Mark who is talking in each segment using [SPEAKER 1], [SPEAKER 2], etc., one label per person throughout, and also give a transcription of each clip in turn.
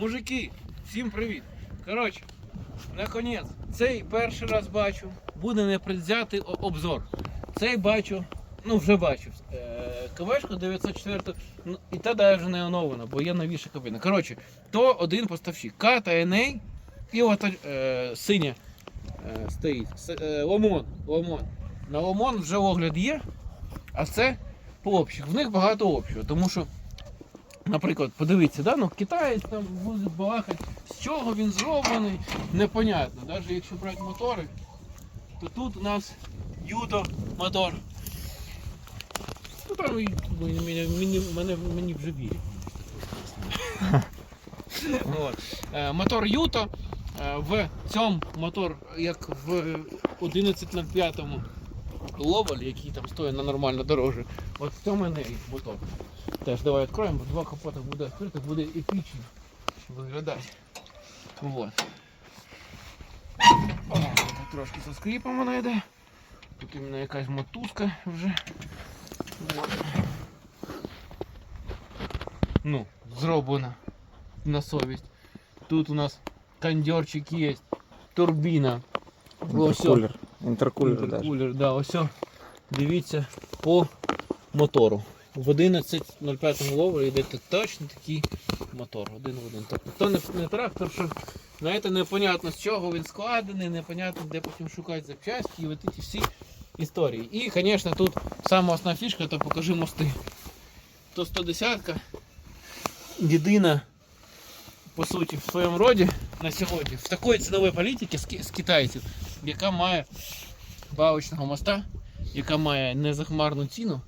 [SPEAKER 1] Мужики, всім привіт. Коротше, наконець, цей перший раз бачу, буде непредвзятий обзор. Цей бачу, ну вже бачив. Е, КВшку 904, ну, і та навіть не оновлена, бо є новіша кабіна. Коротше, то один поставщик. К та НА і от е, синя е, стоїть. С- е, Ломон. Ломон. На Ломон вже огляд є, а це по общих. В них багато общого, тому що Наприклад, подивіться, да? ну, китаєць там буде балакати, з чого він зроблений, непонятно. Навіть якщо брати мотори, то тут у нас юдо мотор. Ну там мені, мені, мені, мені вже вірять. Е, Мотор Юто. Е, В цьому мотор, як в 1105 Ловель, який там стоїть на нормально дороже. От в цьому не мотор. Теж давай відкроємо, бо два капота буде відкрити, буде епічно виглядати. Вот. О, трошки со скрипом вона йде. Тут іменно якась мотузка вже. Вот. Ну, зроблена на совість. Тут у нас кондерчик є, турбіна. Ось о.
[SPEAKER 2] Інтеркулер. Інтеркулер даже.
[SPEAKER 1] Інтеркулер, да, ось. о. Дивіться по мотору. В 11.05 ловері йде точно такий мотор, один в один. Тобто то не, не трактор, що знаєте, непонятно з чого він складений, непонятно де потім шукати запчасті і от ці всі історії. І, звісно, тут сама основна фішка, то покажи мости. То 110-ка єдина, по суті, в своєму роді на сьогодні, в такої цінової політики з китайців, яка має бавочного моста, яка має незахмарну ціну,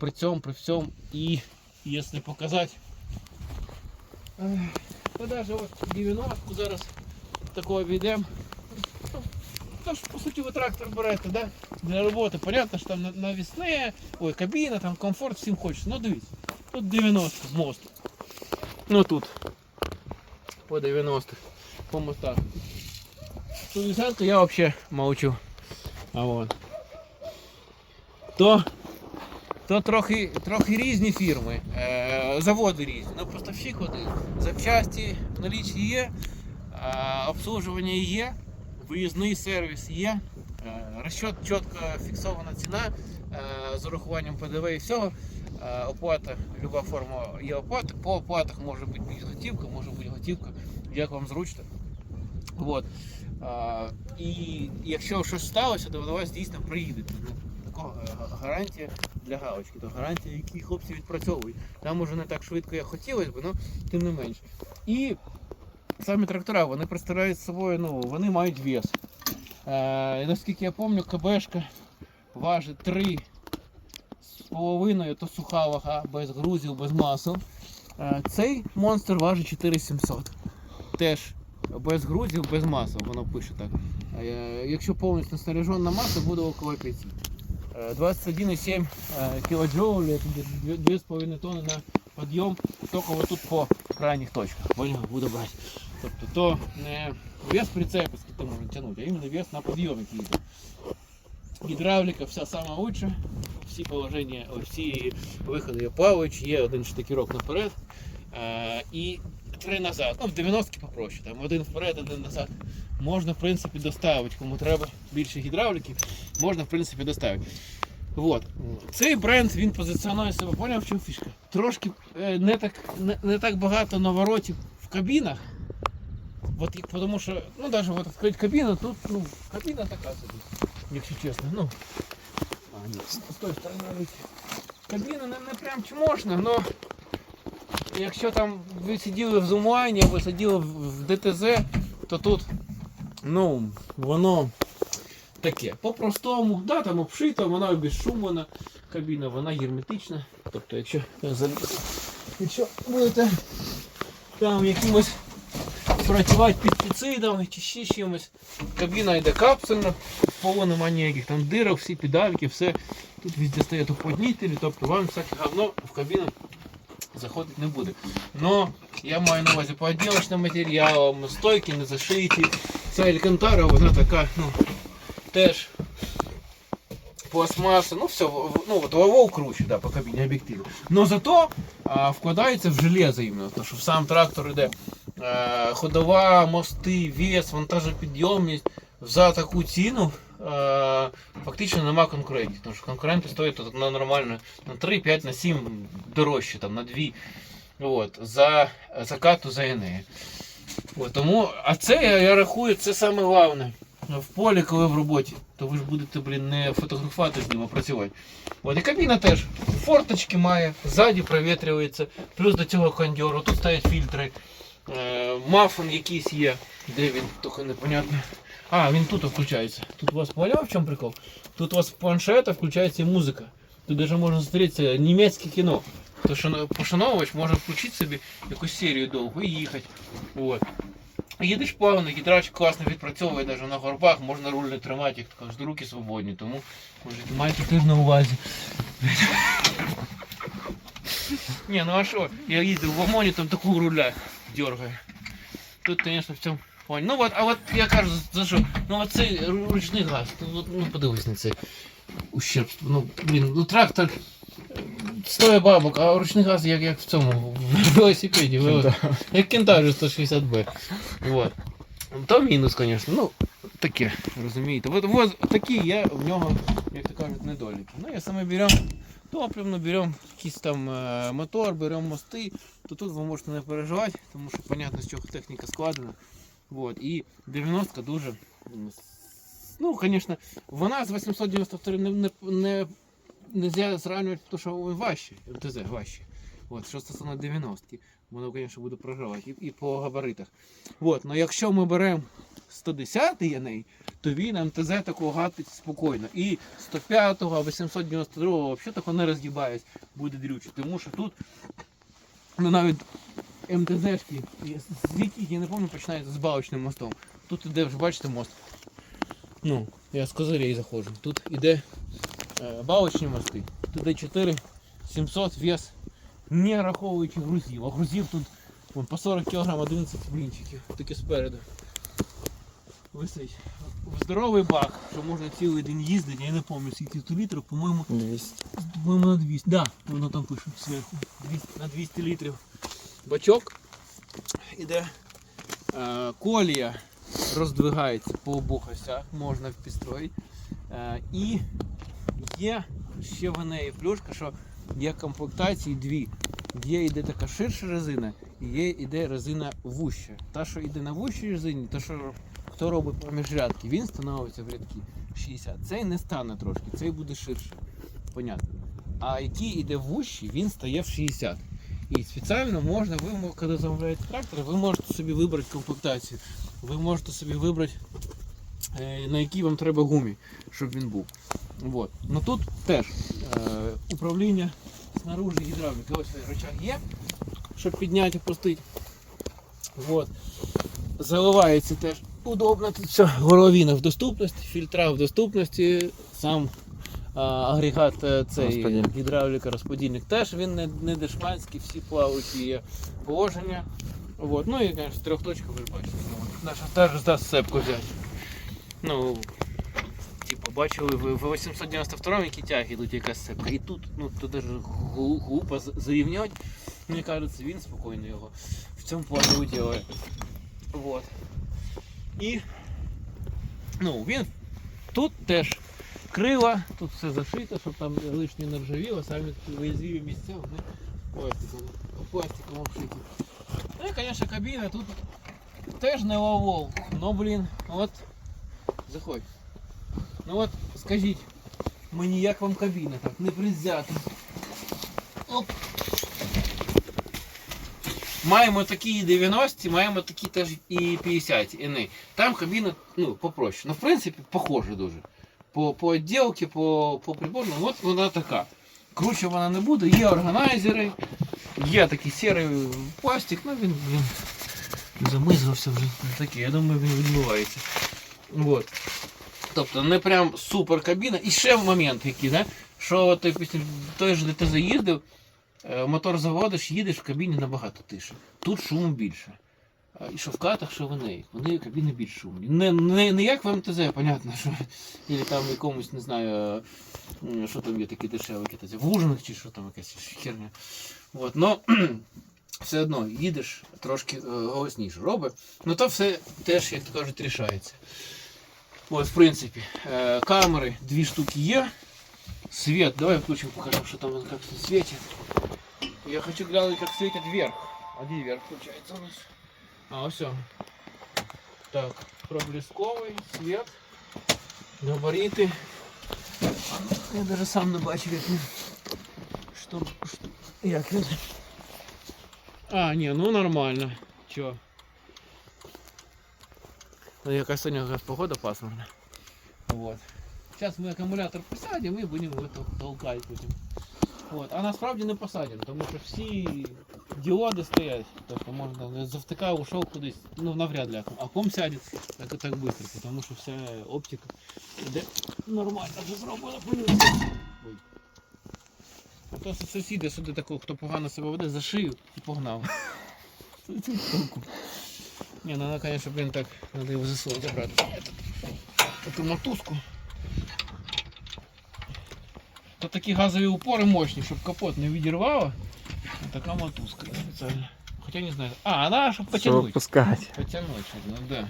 [SPEAKER 1] при цьому, при всьому і якщо показати, ех, то навіть от 90-ку зараз такого війдемо. Тож, по суті, ви трактор берете, да? Для роботи. Понятно, що там на- навісне, ой, кабіна, там комфорт всім хочеться. Ну дивіться, тут 90 мост. Ну тут по 90 по мостах. 60 я вообще молчу. А вот. То, то трохи, трохи різні фірми, е, заводи різні. Ну, поставщик один. Запчасті в налічі є, обслуживання є, виїзний сервіс є, е, розчет чітко фіксована ціна е, з урахуванням ПДВ і всього. Оплата, люба форма є оплата. По оплатах може бути готівка, може бути готівка, як вам зручно. Вот. А, і якщо щось сталося, то до вас дійсно приїдете. Ну, такого гарантія для галочки, то гарантія, які хлопці відпрацьовують. Там може не так швидко, як хотілося б, але тим не менш. І самі трактора, вони представляють собою, ну, вони мають вес. Е, наскільки я пам'ятаю, КБшка важить 3 з половиною, то суха вага, без грузів, без масел. Е, цей монстр важить 4700. Теж без грузів, без масла, воно пише так. Е, Якщо повністю снаряжена маса, буде около 5. Е, 21,7 кДж, це 2,5 тонни на підйом, тільки отут по крайніх точках. Поняв, буду брати. Тобто то не вес прицепа, скільки можна тягнути, а іменно вес на підйом, який йде. Гідравліка вся сама лучша, всі положення, ой, всі виходи є плаваючі, є один штикерок наперед. Е, і три назад. Ну, в 90-ки попроще. Там один вперед, один назад. Можна, в принципі, доставити. Кому треба більше гідравліки, Можна, в принципі, доставити. Вот. Цей бренд він позиціонує себе, поняв, в чому фішка? Трошки е, не так, не, не так багато наворотів в кабінах. От, тому що, ну, навіть от відкрити кабіну, тут, ну, кабіна така собі, якщо чесно. Ну, а, з тої сторони. Кабіна не, не прям чмошна, але якщо там ви сиділи в зумлайні або сиділи в ДТЗ, то тут ну, воно таке. По-простому, да, там обшито, вона обезшумлена, кабіна, вона герметична. Тобто, якщо, якщо будете там якимось працювати пестицидами чи ще чимось, кабіна йде капсульна, полу немає ніяких там дирок, всі педальки, все. Тут везде стоять уплотнителі, тобто вам всяке говно в кабіну заходить не буде. Но я маю на увазі по отделочним матеріалам, стойки не зашиті. Ця Алькантара, вона така, ну, теж пластмаса, ну все, ну вот вовок круче, да, по кабіні об'єктиву. Но зато а, вкладається в железо іменно, тому що в сам трактор іде Е, ходова, мости, вес, вантажопідйомність за таку ціну фактично нема конкурентів. Тому що конкуренти стоять на нормально на 3, 5, на 7 дорожче, там, на 2 от, за закату за Енею. От, тому, а це я, я рахую, це саме головне. В полі, коли в роботі, то ви ж будете, блін, не фотографувати з ним, а працювати. От і кабіна теж форточки має, ззаді провітрюється, плюс до цього кондьору, тут стоять фільтри. Е, мафон якийсь є. Де він, тільки непонятно. А, він тут включається. Тут у вас поняв, в чому прикол? Тут у вас в планшета включається і музика. Тут даже можна зустрітися німецьке кіно. То що пошановувач може включити собі якусь серію довгу і їхати. От. Їдеш плавно, гідрач класно відпрацьовує навіть на горбах, можна руль не тримати, як то руки свободні, тому може, майте теж на увазі. Ні, ну а що? Я їздив в ОМОНі, там таку руля дергає. Тут, звісно, в цьому плані. Ну от, а от я кажу, за що? Ну от цей ру- ручний газ, ну, ну подивись на цей ущербство. Ну, блін, ну трактор стоїть бабок, а ручний газ як, як в цьому, в велосипеді, як кентавр 160Б. Вот. То мінус, звісно. Ну, таке, розумієте. От, от такі є в нього, як то кажуть, недоліки. Ну, я саме беремо топливно, беремо якийсь там е, мотор, беремо мости, то тут ви можете не переживати, тому що понятно, з чого техніка складена. Вот. І 90 дуже. Ну, звісно, вона з 893 не, не, не, нельзя зрівнювати, тому що він важче, МТЗ важче. От, що стосовно 90 воно, звісно, буде програвати і, і по габаритах. От, но якщо ми беремо 110 яней, то він МТЗ такого гатить спокійно. І 105-го, 892-го взагалі такого не розгибається, буде дрюче. Тому що тут ну, навіть МТЗшки, з яких я не пам'ятаю, починається з балочним мостом. Тут іде, вже бачите, мост. Ну, я з козирей заходжу. Тут іде балочні мости. Тут іде 4 700 вес, не раховуючи грузів. А грузів тут вон, по 40 кг 11 блінчиків. Таке спереду. Висить. Здоровий бак, що можна цілий день їздити, я не пам'ятаю скільки тут літрів, по-моєму,
[SPEAKER 2] 200.
[SPEAKER 1] по-моєму на 200. Да, воно там пише зверху. 200, на 200 літрів. Бачок іде. Е, колія роздвигається по обох осях, можна впістроїти. Е, і є ще в неї плюшка, що є комплектації дві. Є йде така ширша резина, і є йде резина вуща. Та, що йде на вущій резині, та що хто робить поміж рядки, він становиться в рядки 60. Цей не стане трошки, цей буде ширше. Понятно. А який йде вущий, він стає в 60. І спеціально можна, ви коли замовляєте трактор, ви можете собі вибрати комплектацію. Ви можете собі вибрати, е, на якій вам треба гумі, щоб він був. Вот. Ну тут теж е, управління снаружи гідравліки. Ось рычаг є, щоб підняти пустити. Вот. Заливається теж удобно. Тут все горловина в доступності, фільтра в доступності, сам а, агрегат е, цей
[SPEAKER 2] Розподільник.
[SPEAKER 1] гідравліка, розподільник теж він не, не дешманський, всі плаваючі положення. Вот. Ну і, звісно, трьохточка ви ж бачите. Наша теж здасть сцепку взяти. Ну, бачили в 892-му, які тяги йдуть якась сцепка. І тут, ну, тут даже глупо з- Мені кажеться, він спокійно його в цьому плані виділає. Вот. І ну, він тут теж крила, тут все зашито, щоб там лишнє не ржавіло, самі такі місця, вони пластиком, пластиком обшиті. Ну і, звісно, кабіна тут теж не ловол. Ну, блін, от заходь. Ну от скажіть мені, як вам кабіна так, не призято. Оп. Маємо такі 90, маємо такі теж і 50 іни. Там кабіна ну, попроще. Ну, в принципі, похоже дуже. По, по відділці, по, по приборному, от вона така. Круче вона не буде, є органайзери, є такий сірий пластик, ну він, він замизався вже такий, я думаю, він відбувається. Вот. Тобто не прям супер кабіна. І ще момент який, да? що ти після той же, де ти заїздив, е, мотор заводиш, їдеш в кабіні набагато тише. Тут шуму більше. І що в катах, що в неї. Вони кабіни більш шумні. Не, не, не як в МТЗ, понятно, що. Или там якомусь, не знаю, що там є такі дешеві КТЗ. В Ужинах чи що там якась херня. Вот. Но все одно їдеш трошки е, голосніше робить. Ну то все теж, як то кажуть, рішається. От, в принципі, е, камери дві штуки є. Свет, давай включим, покажем, что там как все светит. Я хочу глянуть, как светит вверх. А где вверх получается у нас? А, все. Так, проблесковый свет, габариты. Я даже сам не бачив, як він. Що, що, як він. А, ні, ну нормально. Чо? Ну, якась сьогодні погода пасмурна. Вот. Зараз ми акумулятор посадимо і будемо його тол- толкати потім. От. А насправді не посадимо, тому що всі діоди стоять. Тобто можна завтика ушов кудись, ну навряд ли. А ком сяде так, так швидко, тому що вся оптика йде нормально вже зроблена. Ой. А то сусіди сюди такого, хто погано себе веде, за шию і погнав. Тут толку. Ні, ну, звісно, блін, так, треба його засунути обратно. Таку мотузку. То такі газові упори мощні, щоб капот не відірвало. Така мотузка спеціальна. Хоча не знаю. А, вона щоб
[SPEAKER 2] Щоб
[SPEAKER 1] потягнути.
[SPEAKER 2] пускати.
[SPEAKER 1] Потягнути, ну да.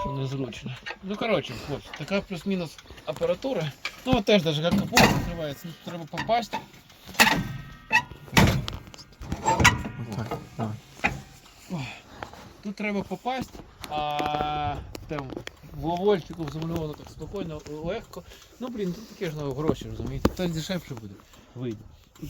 [SPEAKER 1] Що незручно. Ну коротше, ось, така плюс-мінус апаратура. Ну от теж даже як капот відкривається, ну, треба попасть. Тут треба попасть, а там в овольчику замальовано так спокійно, легко. Ну блін, тут таке ж ну, гроші, розумієте? Так дешевше буде. Вийде.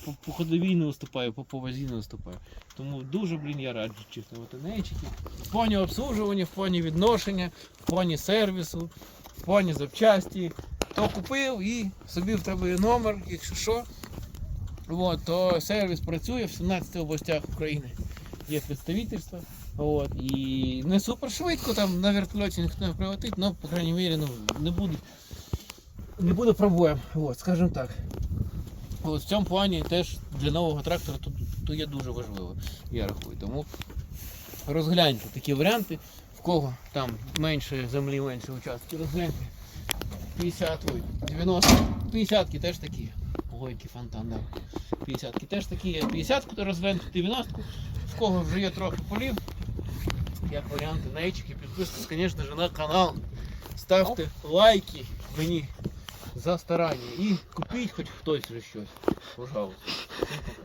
[SPEAKER 1] По, по ходовій не виступаю, по повазі не виступаю. Тому дуже, блін, я раджу чехнувати нечики. В плані обслуговування, в плані відношення, в плані сервісу, в плані запчасті. То купив і собі в тебе є номер, якщо що. От, то сервіс працює в 17 областях України. Є представительство. От, і не супер швидко, там на вертольоті ніхто не прилетить, але, по крайній мірі, ну, не буде, не буде проблем. От, скажімо так. От, в цьому плані теж для нового трактора тут, тут є дуже важливо, я рахую. Тому розгляньте такі варіанти, в кого там менше землі, менше участки, розгляньте. 50, ой, 90, 50-ки теж такі. Ой, який фонтан, да. 50 теж такі є. 50 то розгляньте 90-ку, в кого вже є трохи полів, як варіанти нейчики, підписуйтесь, звісно ж, на канал. Ставте лайки мені за старання і купіть хоч хтось вже щось. Пожалуйста. Всім пока.